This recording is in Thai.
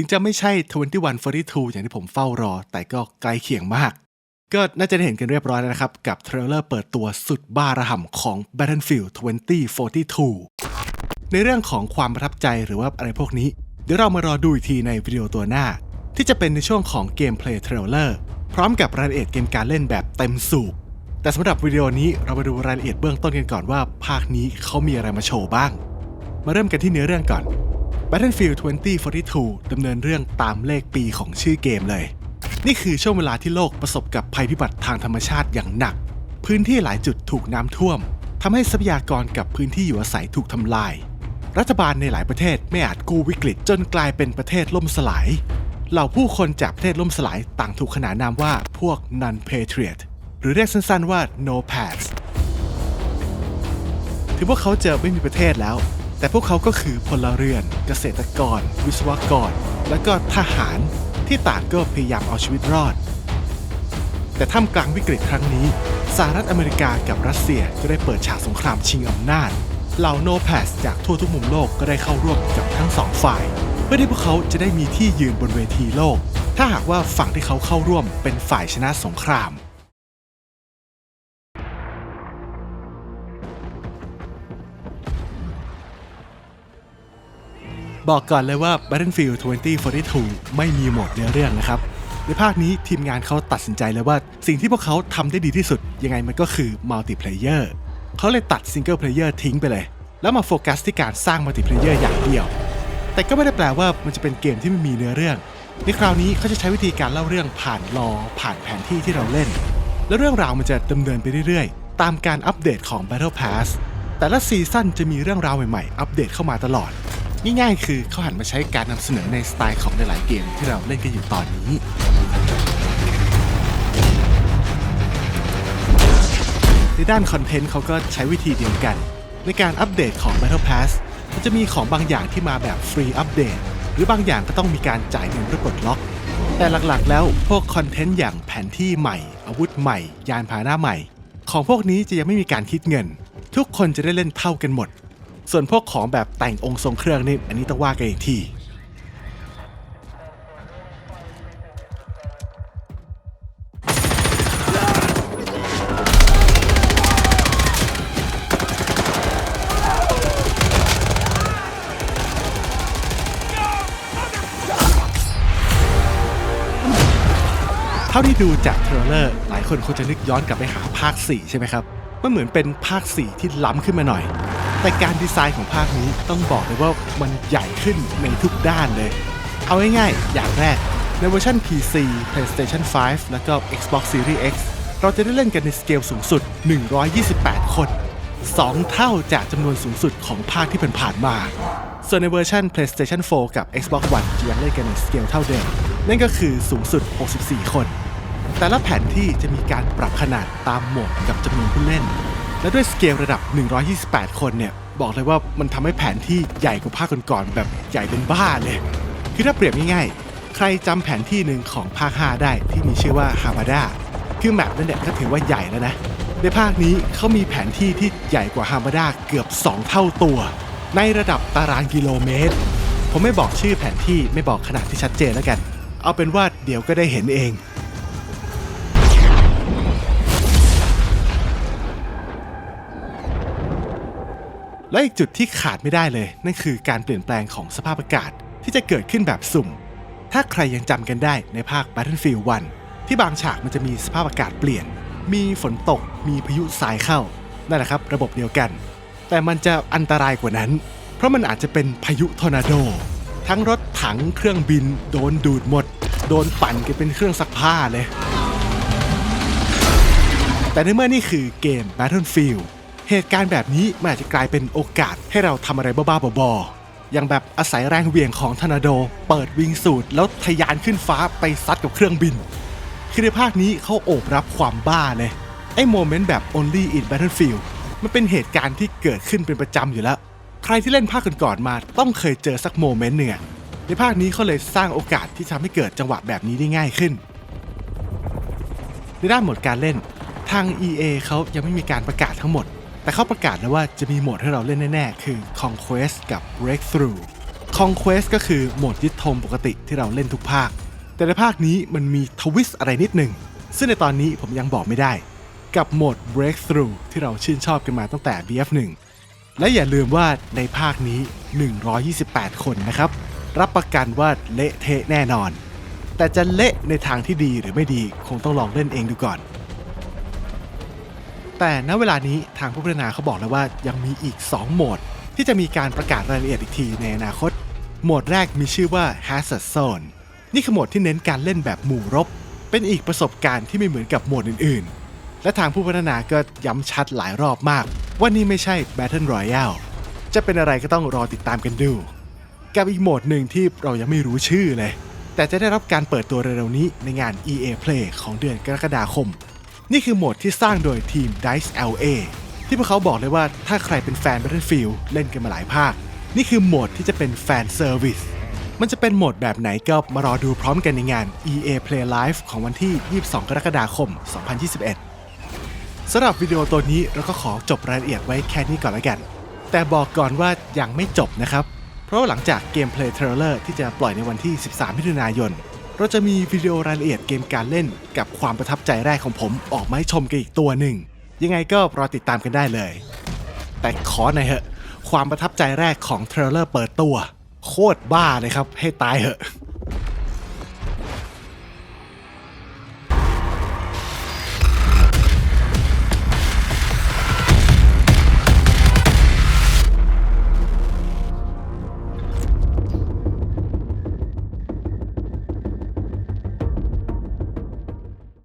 ถึงจะไม่ใช่ 2142 อย่างที่ผมเฝ้ารอ แต่ก็ใกล้เคียงมาก ก็น่าจะได้เห็นกันเรียบร้อยแล้วนะครับ กับเทรลเลอร์เปิดตัวสุดบ้าระห่ำของ Battlefield 2042 ในเรื่องของความประทับใจหรือว่าอะไรพวกนี้ เดี๋ยวเรามารอดูอีกทีในวิดีโอตัวหน้า ที่จะเป็นในช่วงของเกมเพลย์เทรลเลอร์พร้อมกับรายละเอียดเกมการเล่นแบบเต็มสูบแต่สำหรับวิดีโอนี้เรามาดูรายละเอียดเบื้องต้นกันก่อนว่า ภาคนี้เขามีอะไรมาโชว์บ้าง มาเริ่มกันที่เนื้อเรื่องก่อน Battlefield 2042ดำเนินเรื่องตามเลขปีของชื่อเกมเลย นี่คือช่วงเวลาที่โลกประสบกับภัยพิบัติทางธรรมชาติอย่างหนัก พื้นที่หลายจุดถูกน้ำท่วมทำให้ทรัพยากรกับพื้นที่อยู่อาศัยถูกทำลาย รัฐบาลในหลายประเทศไม่อาจกู้วิกฤตจนกลายเป็นประเทศล่มสลาย เหล่าผู้คนจากประเทศล่มสลายต่างถูกขนานนามว่าพวก non-patriot หรือเรียกสั้นๆว่า no pads ถึงพวกเขาเจะไม่มีประเทศแล้ว แต่พวกเขาก็คือพลเรือน เกษตรกร วิศวกร และก็ทหารที่ต่างก็พยายามเอาชีวิตรอด แต่ท่ามกลางวิกฤตครั้งนี้สหรัฐอเมริกากับรัสเซียก็ได้เปิดฉากสงครามชิงอำนาจเหล่าโนแพสจากทั่วทุกมุมโลกก็ได้เข้าร่วมกับทั้งสองฝ่าย เพื่อที่พวกเขาจะได้มีที่ยืนบนเวทีโลก ถ้าหากว่าฝั่งที่เขาเข้าร่วมเป็นฝ่ายชนะสงคราม บอกก่อนเลยว่า Battlefield 2042 ไม่มีโหมดเนื้อเรื่องนะครับในภาคนี้ทีมงานเขาตัดสินใจเลยว่า สิ่งที่พวกเขาทำได้ดีที่สุด ยังไงมันก็คือมัลติเพลเยอร์เขาเลยตัดซิงเกิลเพลเยอร์ทิ้งไปเลย แล้วมาโฟกัสที่การสร้างมัลติเพลเยอร์อย่างเดียว แต่ก็ไม่ได้แปลว่ามันจะเป็นเกมที่ไม่มีเนื้อเรื่อง ในคราวนี้เขาจะใช้วิธีการเล่าเรื่องผ่านลอผ่านแผนที่ที่เราเล่น และเรื่องราวมันจะดำเนินไปเรื่อยๆ ตามการอัปเดตของ Battle Pass แต่ละซีซั่นจะมีเรื่องราวใหม่ๆ อัปเดตเข้ามาตลอด ง่ายๆ คือเขาหันมาใช้การนำเสนอในสไตล์ของหลายๆเกมที่เราเล่นกันอยู่ตอนนี้ ในด้านคอนเทนต์เขาก็ใช้วิธีเดียวกัน ในการอัปเดตของ Battle Pass มันจะมีของบางอย่างที่มาแบบฟรีอัปเดต หรือบางอย่างก็ต้องมีการจ่ายเงินเพื่อปลดล็อก แต่หลักๆ แล้วพวกคอนเทนต์อย่างแผนที่ใหม่ อาวุธใหม่ ยานพาหนะใหม่ ของพวกนี้จะยังไม่มีการคิดเงิน ทุกคนจะได้เล่นเท่ากันหมด ส่วนพวกของแบบแต่งองค์ทรงเครื่องนี่อันนี้ต้องว่ากันอีกทีเท่าที่ดูจากเทรลเลอร์ หลายคนคงจะนึกย้อนกลับไปหาภาค 4 ใช่ไหมครับ มันเหมือนเป็นภาค 4 ที่ล้ำขึ้นมาหน่อย แต่การดีไซน์ของภาคนี้ต้องบอกเลยว่ามันใหญ่ขึ้นในทุกด้านเลย เอาง่ายๆ อย่างแรก ในเวอร์ชัน PC PlayStation 5 แล้วก็ Xbox Series X เราจะได้เล่นกันในสเกลสูงสุด 128 คน 2 เท่าจากจำนวนสูงสุดของภาคที่ผ่านๆมา ส่วนในเวอร์ชัน PlayStation 4 กับ Xbox One จะยังเล่นกันในสเกลเท่าเดิม นั่นก็คือสูงสุด 64 คน แต่ละแผนที่จะมีการปรับขนาดตามโหมดกับจำนวนผู้เล่น และด้วยสเกลระดับ 128 คนเนี่ย บอกเลยว่ามันทำให้แผนที่ใหญ่กว่าภาคก่อนๆแบบใหญ่เป็นบ้าเลย คือถ้าเปรียบง่ายๆ ใครจำแผนที่หนึ่งของภาค 5 ได้ที่มีชื่อว่าฮามาดาคือแมปนั่นเนี่ยก็ถือว่าใหญ่แล้วนะ ในภาคนี้เขามีแผนที่ที่ใหญ่กว่าฮามาดาเกือบ 2 เท่าตัว ในระดับตารางกิโลเมตร ผมไม่บอกชื่อแผนที่ไม่บอกขนาดที่ชัดเจนแล้วกัน เอาเป็นว่าเดี๋ยวก็ได้เห็นเอง และอีกจุดที่ขาดไม่ได้เลย นั่นคือการเปลี่ยนแปลงของสภาพอากาศที่จะเกิดขึ้นแบบสุ่ม ถ้าใครยังจำกันได้ในภาค Battlefield 1 ที่บางฉากมันจะมีสภาพอากาศเปลี่ยน มีฝนตก มีพายุทรายเข้า นั่นแหละครับ ระบบเดียวกัน แต่มันจะอันตรายกว่านั้น เพราะมันอาจจะเป็นพายุทอร์นาโด ทั้งรถถังเครื่องบิน โดนดูดหมด โดนปั่นกันเป็นเครื่องซักผ้าเลย แต่ในเมื่อนี่คือเกม Battlefield เหตุการณ์แบบนี้มันอาจจะกลายเป็นโอกาสให้เราทำอะไรบ้าๆบอๆอย่างแบบอาศัยแรงเหวี่ยงของทอร์นาโด เปิดวิงสูตรแล้วทะยานขึ้นฟ้าไปซัดกับเครื่องบิน คือในภาคนี้เขาโอบรับความบ้าเลย ไอ้โมเมนต์แบบ only in battlefield มันเป็นเหตุการณ์ที่เกิดขึ้นเป็นประจำอยู่แล้ว ใครที่เล่นภาคก่อนๆมาต้องเคยเจอสักโมเมนต์หนึ่งอะในภาคนี้เขาเลยสร้างโอกาสที่ทำให้เกิดจังหวะแบบนี้ได้ง่ายขึ้น ในด้านหมดการเล่น ทาง EA เขายังไม่มีการประกาศทั้งหมด แต่เขาประกาศแล้วว่าจะมีโหมดให้เราเล่นแน่ๆ คือ Conquest กับ Breakthrough Conquest ก็คือโหมดยึดธงปกติที่เราเล่นทุกภาค แต่ในภาคนี้มันมีทวิสต์อะไรนิดหนึ่ง ซึ่งในตอนนี้ผมยังบอกไม่ได้ กับโหมด Breakthrough ที่เราชื่นชอบกันมาตั้งแต่ BF1 และอย่าลืมว่าในภาคนี้ 128 คนนะครับ รับประกันว่าเละเทะแน่นอน แต่จะเละในทางที่ดีหรือไม่ดีคงต้องลองเล่นเองดูก่อน แต่ณเวลานี้ทางผู้พัฒนาเขาบอกแล้วว่ายังมีอีก 2 โหมด ที่จะมีการประกาศรายละเอียดอีกทีในอนาคต โหมดแรกมีชื่อว่า Hazard Zone นี่คือโหมดที่เน้นการเล่นแบบหมู่รบ เป็นอีกประสบการณ์ที่ไม่เหมือนกับโหมดอื่นๆ และทางผู้พัฒนาก็ย้ำชัดหลายรอบมาก ว่านี่ไม่ใช่ Battle Royale จะเป็นอะไรก็ต้องรอติดตามกันดูกับอีกโหมดหนึ่งที่เรายังไม่รู้ชื่อเลย แต่จะได้รับการเปิดตัวเร็วๆนี้ในงาน EA Play ของเดือนกรกฎาคม นี่คือโหมดที่สร้างโดยทีม Dice LA ที่พวกเขาบอกเลยว่าถ้าใครเป็นแฟน Battlefield เล่นกันมาหลายภาค นี่คือโหมดที่จะเป็นแฟนเซอร์วิสมันจะเป็นโหมดแบบไหนก็มารอดูพร้อมกันในงาน EA Play Live ของวันที่ 22 กรกฎาคม 2021 สำหรับวิดีโอตัวนี้เราก็ขอจบรายละเอียดไว้แค่นี้ก่อนแล้วกัน แต่บอกก่อนว่ายังไม่จบนะครับ เพราะหลังจากเกมเพลย์เทรลเลอร์ที่จะปล่อยในวันที่ 13 มิถุนายน เราจะมีวิดีโอรายละเอียดเกมการเล่นกับความประทับใจแรกของผมออกมาให้ชมกันอีกตัวหนึ่ง ยังไงก็รอติดตามกันได้เลย แต่ขอหน่อยเหอะ ความประทับใจแรกของเทรลเลอร์เปิดตัว โคตรบ้าเลยครับ ให้ตายเหอะ